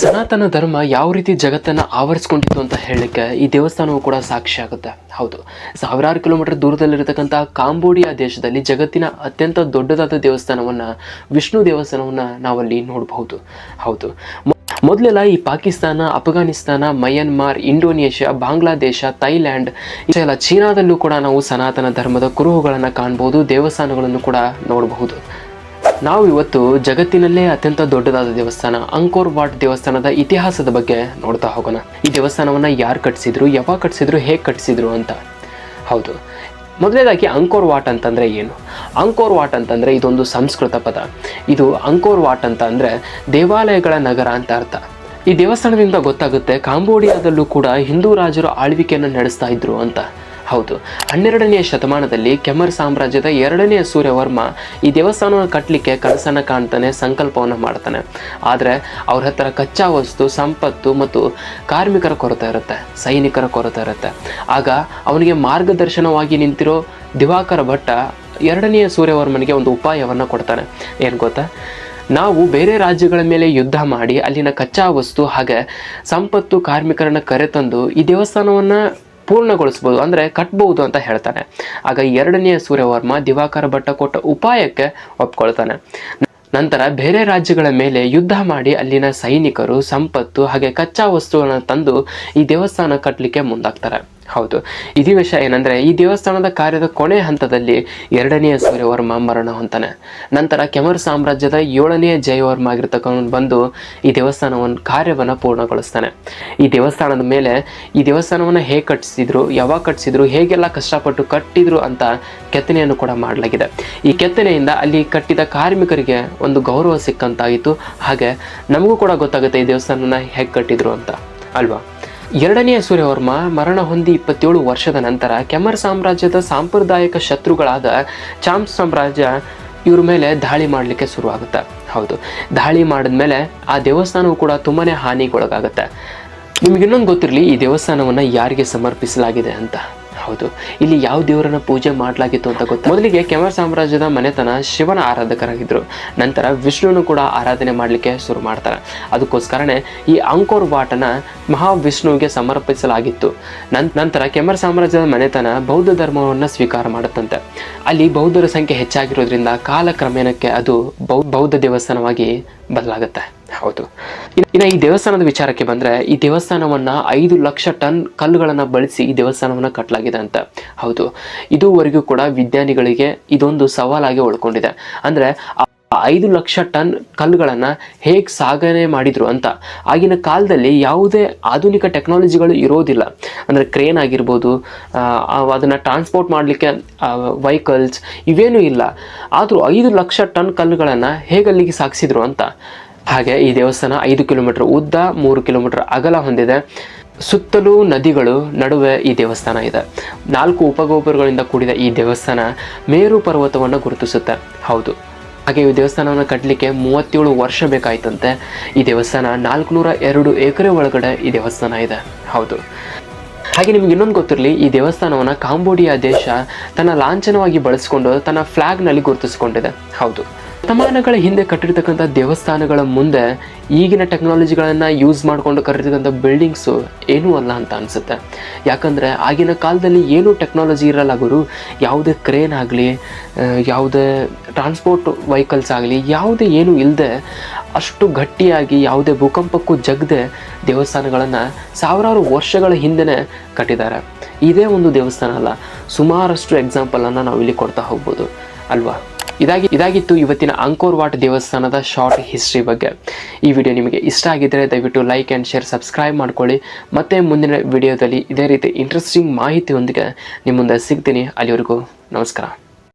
ಸನಾತನ ಧರ್ಮ ಯಾವ ರೀತಿ ಜಗತ್ತನ್ನು ಆವರಿಸ್ಕೊಂಡಿತ್ತು ಅಂತ ಹೇಳಲಿಕ್ಕೆ ಈ ದೇವಸ್ಥಾನವು ಕೂಡ ಸಾಕ್ಷಿ ಆಗುತ್ತೆ. ಹೌದು. ಸಾವಿರಾರು ಕಿಲೋಮೀಟರ್ ದೂರದಲ್ಲಿರತಕ್ಕಂಥ ಕಾಂಬೋಡಿಯಾ ದೇಶದಲ್ಲಿ ಜಗತ್ತಿನ ಅತ್ಯಂತ ದೊಡ್ಡದಾದ ದೇವಸ್ಥಾನವನ್ನು, ವಿಷ್ಣು ದೇವಸ್ಥಾನವನ್ನು ನಾವಲ್ಲಿ ನೋಡಬಹುದು. ಹೌದು. ಮೊದಲೆಲ್ಲ ಈ Pakistan, Afghanistan, Myanmar, Indonesia, Bangladesh, Thailand ಎಲ್ಲ ಚೀನಾದಲ್ಲೂ ಕೂಡ ನಾವು ಸನಾತನ ಧರ್ಮದ ಕುರುಹುಗಳನ್ನು ಕಾಣ್ಬೋದು, ದೇವಸ್ಥಾನಗಳನ್ನು ಕೂಡ ನೋಡಬಹುದು. ನಾವು ಇವತ್ತು ಜಗತ್ತಿನಲ್ಲೇ ಅತ್ಯಂತ ದೊಡ್ಡದಾದ ದೇವಸ್ಥಾನ, ಅಂಕೋರ್ ವಾಟ್ ದೇವಸ್ಥಾನದ ಇತಿಹಾಸದ ಬಗ್ಗೆ ನೋಡ್ತಾ ಹೋಗೋಣ. ಈ ದೇವಸ್ಥಾನವನ್ನ ಯಾರು ಕಟ್ಟಿಸಿದ್ರು ಯಾವಾಗ ಕಟ್ಟಿಸಿದ್ರು ಹೇಗೆ ಕಟ್ಟಿಸಿದ್ರು ಅಂತ. ಹೌದು. ಮೊದಲನೇದಾಗಿ ಅಂಕೋರ್ ವಾಟ್ ಅಂತಂದ್ರೆ ಏನು? ಅಂಕೋರ್ ವಾಟ್ ಅಂತಂದ್ರೆ ಇದೊಂದು ಸಂಸ್ಕೃತ ಪದ. ಇದು ಅಂಕೋರ್ ವಾಟ್ ಅಂತ ಅಂದರೆ ದೇವಾಲಯಗಳ ನಗರ ಅಂತ ಅರ್ಥ. ಈ ದೇವಸ್ಥಾನದಿಂದ ಗೊತ್ತಾಗುತ್ತೆ ಕಾಂಬೋಡಿಯಾದಲ್ಲೂ ಕೂಡ ಹಿಂದೂ ರಾಜರು ಆಳ್ವಿಕೆಯನ್ನು ನಡೆಸ್ತಾ ಇದ್ರು ಅಂತ. ಹೌದು. ಹನ್ನೆರಡನೆಯ ಶತಮಾನದಲ್ಲಿ ಕೆಮರ್ ಸಾಮ್ರಾಜ್ಯದ ಎರಡನೆಯ ಸೂರ್ಯವರ್ಮ ಈ ದೇವಸ್ಥಾನವನ್ನು ಕಟ್ಟಲಿಕ್ಕೆ ಕನಸನ್ನು ಕಾಣ್ತಾನೆ, ಸಂಕಲ್ಪವನ್ನು ಮಾಡ್ತಾನೆ. ಆದರೆ ಅವ್ರ ಹತ್ರ ಕಚ್ಚಾ ವಸ್ತು, ಸಂಪತ್ತು ಮತ್ತು ಕಾರ್ಮಿಕರ ಕೊರತೆ ಇರುತ್ತೆ, ಸೈನಿಕರ ಕೊರತೆ ಇರುತ್ತೆ. ಆಗ ಅವನಿಗೆ ಮಾರ್ಗದರ್ಶನವಾಗಿ ನಿಂತಿರೋ ದಿವಾಕರ ಭಟ್ಟ ಎರಡನೆಯ ಸೂರ್ಯವರ್ಮನಿಗೆ ಒಂದು ಉಪಾಯವನ್ನು ಕೊಡ್ತಾನೆ. ಏನು ಗೊತ್ತಾ? ನಾವು ಬೇರೆ ರಾಜ್ಯಗಳ ಮೇಲೆ ಯುದ್ಧ ಮಾಡಿ ಅಲ್ಲಿನ ಕಚ್ಚಾ ವಸ್ತು ಹಾಗೆ ಸಂಪತ್ತು ಕಾರ್ಮಿಕರನ್ನ ಕರೆತಂದು ಈ ದೇವಸ್ಥಾನವನ್ನು ಪೂರ್ಣಗೊಳಿಸ್ಬೋದು ಅಂದರೆ ಕಟ್ಬಹುದು ಅಂತ ಹೇಳ್ತಾನೆ. ಆಗ ಎರಡನೆಯ ಸೂರ್ಯವರ್ಮ ದಿವಾಕರ ಭಟ್ಟ ಕೊಟ್ಟ ಉಪಾಯಕ್ಕೆ ಒಪ್ಕೊಳ್ತಾನೆ. ನಂತರ ಬೇರೆ ರಾಜ್ಯಗಳ ಮೇಲೆ ಯುದ್ಧ ಮಾಡಿ ಅಲ್ಲಿನ ಸೈನಿಕರು, ಸಂಪತ್ತು ಹಾಗೆ ಕಚ್ಚಾ ವಸ್ತುಗಳನ್ನು ತಂದು ಈ ದೇವಸ್ಥಾನ ಕಟ್ಟಲಿಕ್ಕೆ ಮುಂದಾಗ್ತಾರೆ. ಹೌದು. ಇದೇ ವಿಷಯ ಏನಂದ್ರೆ ಈ ದೇವಸ್ಥಾನದ ಕಾರ್ಯದ ಕೊನೆ ಹಂತದಲ್ಲಿ ಎರಡನೆಯ ಸೂರ್ಯವರ್ಮ ಮರಣ ಹೊಂತಾನೆ. ನಂತರ ಕೆಮರ್ ಸಾಮ್ರಾಜ್ಯದ ಏಳನೆಯ ಜಯವರ್ಮ ಆಗಿರ್ತಕ್ಕಂಥ ಬಂದು ಈ ದೇವಸ್ಥಾನವನ್ನು ಕಾರ್ಯವನ್ನು ಪೂರ್ಣಗೊಳಿಸ್ತಾನೆ. ಈ ದೇವಸ್ಥಾನದ ಮೇಲೆ ಈ ದೇವಸ್ಥಾನವನ್ನು ಹೇಗೆ ಕಟ್ಟಿಸಿದ್ರು, ಯಾವಾಗ ಕಟ್ಟಿಸಿದ್ರು, ಹೇಗೆಲ್ಲ ಕಷ್ಟಪಟ್ಟು ಕಟ್ಟಿದ್ರು ಅಂತ ಕೆತ್ತನೆಯನ್ನು ಕೂಡ ಮಾಡಲಾಗಿದೆ. ಈ ಕೆತ್ತನೆಯಿಂದ ಅಲ್ಲಿ ಕಟ್ಟಿದ ಕಾರ್ಮಿಕರಿಗೆ ಒಂದು ಗೌರವ ಸಿಕ್ಕಂತಾಯಿತು ಹಾಗೆ ನಮಗೂ ಕೂಡ ಗೊತ್ತಾಗುತ್ತೆ ಈ ದೇವಸ್ಥಾನನ ಹೇಗೆ ಕಟ್ಟಿದ್ರು ಅಂತ. ಅಲ್ವಾ? ಎರಡನೆಯ ಸೂರ್ಯವರ್ಮ ಮರಣ ಹೊಂದಿ ಇಪ್ಪತ್ತೇಳು ವರ್ಷದ ನಂತರ ಕೆಮರ್ ಸಾಮ್ರಾಜ್ಯದ ಸಾಂಪ್ರದಾಯಿಕ ಶತ್ರುಗಳಾದ ಚಾಮ್ ಸಾಮ್ರಾಜ್ಯ ಇವ್ರ ಮೇಲೆ ದಾಳಿ ಮಾಡಲಿಕ್ಕೆ ಶುರುವಾಗುತ್ತೆ. ಹೌದು, ದಾಳಿ ಮಾಡಿದ್ಮೇಲೆ ಆ ದೇವಸ್ಥಾನವು ಕೂಡ ತುಂಬಾ ಹಾನಿಗೊಳಗಾಗುತ್ತೆ. ನಿಮ್ಗೆ ಇನ್ನೊಂದು ಗೊತ್ತಿರಲಿ, ಈ ದೇವಸ್ಥಾನವನ್ನು ಯಾರಿಗೆ ಸಮರ್ಪಿಸಲಾಗಿದೆ ಅಂತ? ಹೌದು. ಇಲ್ಲಿ ಯಾವ ದೇವರನ್ನ ಪೂಜೆ ಮಾಡಲಾಗಿತ್ತು ಅಂತ ಗೊತ್ತು? ಮೊದಲಿಗೆ ಕೆಮರ್ ಸಾಮ್ರಾಜ್ಯದ ಮನೆತನ ಶಿವನ ಆರಾಧಕರಾಗಿದ್ದರು ನಂತರ ವಿಷ್ಣುವನ್ನು ಕೂಡ ಆರಾಧನೆ ಮಾಡಲಿಕ್ಕೆ ಶುರು ಮಾಡ್ತಾರೆ. ಅದಕ್ಕೋಸ್ಕರನೇ ಈ ಅಂಕೋರ್ ವಾಟನ ಮಹಾವಿಷ್ಣುವಿಗೆ ಸಮರ್ಪಿಸಲಾಗಿತ್ತು. ನಂತರ ಕೆಮರ್ ಸಾಮ್ರಾಜ್ಯದ ಮನೆತನ ಬೌದ್ಧ ಧರ್ಮವನ್ನು ಸ್ವೀಕಾರ ಮಾಡುತ್ತಂತೆ. ಅಲ್ಲಿ ಬೌದ್ಧರ ಸಂಖ್ಯೆ ಹೆಚ್ಚಾಗಿರೋದ್ರಿಂದ ಕಾಲಕ್ರಮೇಣಕ್ಕೆ ಅದು ಬೌದ್ಧ ದೇವಸ್ಥಾನವಾಗಿ ಬದಲಾಗುತ್ತೆ. ಹೌದು. ಇನ್ನು- ಈ ದೇವಸ್ಥಾನದ ವಿಚಾರಕ್ಕೆ ಬಂದರೆ, ಈ ದೇವಸ್ಥಾನವನ್ನ ಐದು ಲಕ್ಷ ಟನ್ ಕಲ್ಲುಗಳನ್ನು ಬಳಸಿ ಈ ದೇವಸ್ಥಾನವನ್ನು ಕಟ್ಟಲಾಗಿದೆ ಅಂತ. ಹೌದು. ಇದುವರೆಗೂ ಕೂಡ ವಿಜ್ಞಾನಿಗಳಿಗೆ ಇದೊಂದು ಸವಾಲಾಗಿ ಉಳ್ಕೊಂಡಿದೆ ಅಂದರೆ ಐದು ಲಕ್ಷ ಟನ್ ಕಲ್ಲುಗಳನ್ನು ಹೇಗೆ ಸಾಗಣೆ ಮಾಡಿದ್ರು ಅಂತ. ಆಗಿನ ಕಾಲದಲ್ಲಿ ಯಾವುದೇ ಆಧುನಿಕ ಟೆಕ್ನಾಲಜಿಗಳು ಇರೋದಿಲ್ಲ. ಅಂದರೆ, ಕ್ರೇನ್ ಆಗಿರ್ಬೋದು ಅದನ್ನು ಟ್ರಾನ್ಸ್ಪೋರ್ಟ್ ಮಾಡಲಿಕ್ಕೆ ವೆಹಿಕಲ್ಸ್ ಇವೇನೂ ಇಲ್ಲ. ಆದರೂ ಐದು ಲಕ್ಷ ಟನ್ ಕಲ್ಲುಗಳನ್ನು ಹೇಗೆ ಅಲ್ಲಿಗೆ ಸಾಗಿಸಿದ್ರು ಅಂತ. ಹಾಗೆ ಈ ದೇವಸ್ಥಾನ ಐದು ಕಿಲೋಮೀಟರ್ ಉದ್ದ, ಮೂರು ಕಿಲೋಮೀಟರ್ ಅಗಲ ಹೊಂದಿದೆ. ಸುತ್ತಲೂ ನದಿಗಳು, ನಡುವೆ ಈ ದೇವಸ್ಥಾನ ಇದೆ. ನಾಲ್ಕು ಉಪಗೋಪುರಗಳಿಂದ ಕೂಡಿದ ಈ ದೇವಸ್ಥಾನ ಮೇರು ಪರ್ವತವನ್ನು ಗುರುತಿಸುತ್ತೆ. ಹೌದು. ಹಾಗೆ ಈ ದೇವಸ್ಥಾನವನ್ನು ಕಟ್ಟಲಿಕ್ಕೆ ಮೂವತ್ತೇಳು ವರ್ಷ ಬೇಕಾಯ್ತಂತೆ. ಈ ದೇವಸ್ಥಾನ ನಾಲ್ಕುನೂರ ಎರಡು ಎಕರೆ ಒಳಗಡೆ ಈ ದೇವಸ್ಥಾನ ಇದೆ. ಹೌದು. ಹಾಗೆ ನಿಮ್ಗೆ ಇನ್ನೊಂದು ಗೊತ್ತಿರಲಿ, ಈ ದೇವಸ್ಥಾನವನ್ನು ಕಾಂಬೋಡಿಯಾ ದೇಶ ತನ್ನ ಲಾಂಛನವಾಗಿ ಬಳಸಿಕೊಂಡು ತನ್ನ ಫ್ಲಾಗ್ನಲ್ಲಿ ಗುರುತಿಸಿಕೊಂಡಿದೆ. ಹೌದು. ಶತಮಾನಗಳ ಹಿಂದೆ ಕಟ್ಟಿರ್ತಕ್ಕಂಥ ದೇವಸ್ಥಾನಗಳ ಮುಂದೆ ಈಗಿನ ಟೆಕ್ನಾಲಜಿಗಳನ್ನು ಯೂಸ್ ಮಾಡಿಕೊಂಡು ಕಟ್ಟಿರ್ತಕ್ಕಂಥ ಬಿಲ್ಡಿಂಗ್ಸು ಏನೂ ಅಲ್ಲ ಅಂತ ಅನಿಸುತ್ತೆ. ಯಾಕಂದರೆ ಆಗಿನ ಕಾಲದಲ್ಲಿ ಏನೂ ಟೆಕ್ನಾಲಜಿ ಇರಲ್ಲ ಗುರು. ಯಾವುದೇ ಕ್ರೇನ್ ಆಗಲಿ ಯಾವುದೇ ಟ್ರಾನ್ಸ್ಪೋರ್ಟ್ ವೆಹಿಕಲ್ಸ್ ಆಗಲಿ, ಯಾವುದೇ ಏನೂ ಇಲ್ಲದೆ ಅಷ್ಟು ಗಟ್ಟಿಯಾಗಿ ಯಾವುದೇ ಭೂಕಂಪಕ್ಕೂ ಜಗದೆ ದೇವಸ್ಥಾನಗಳನ್ನು ಸಾವಿರಾರು ವರ್ಷಗಳ ಹಿಂದೆನೇ ಕಟ್ಟಿದ್ದಾರೆ. ಇದೇ ಒಂದು ದೇವಸ್ಥಾನ ಅಲ್ಲ. ಸುಮಾರಷ್ಟು ಎಕ್ಸಾಂಪಲನ್ನು ನಾವು ಇಲ್ಲಿ ಕೊಡ್ತಾ ಹೋಗ್ಬೋದು. ಅಲ್ವಾ? ಇದಾಗಿ ಇದಾಗಿತ್ತು ಇವತ್ತಿನ ಅಂಕೋರ್ ವಾಟ್ ದೇವಸ್ಥಾನದ ಶಾರ್ಟ್ ಹಿಸ್ಟ್ರಿ ಬಗ್ಗೆ. ಈ ವಿಡಿಯೋ ನಿಮಗೆ ಇಷ್ಟ ಆಗಿದ್ದರೆ ದಯವಿಟ್ಟು ಲೈಕ್ ಆ್ಯಂಡ್ ಶೇರ್ ಸಬ್ಸ್ಕ್ರೈಬ್ ಮಾಡ್ಕೊಳ್ಳಿ. ಮತ್ತೆ ಮುಂದಿನ ವಿಡಿಯೋದಲ್ಲಿ ಇದೇ ರೀತಿ ಇಂಟ್ರೆಸ್ಟಿಂಗ್ ಮಾಹಿತಿಯೊಂದಿಗೆ ನಿಮ್ಮ ಮುಂದೆ ಸಿಗ್ತೀನಿ. ಅಲ್ಲಿವರೆಗೂ ನಮಸ್ಕಾರ.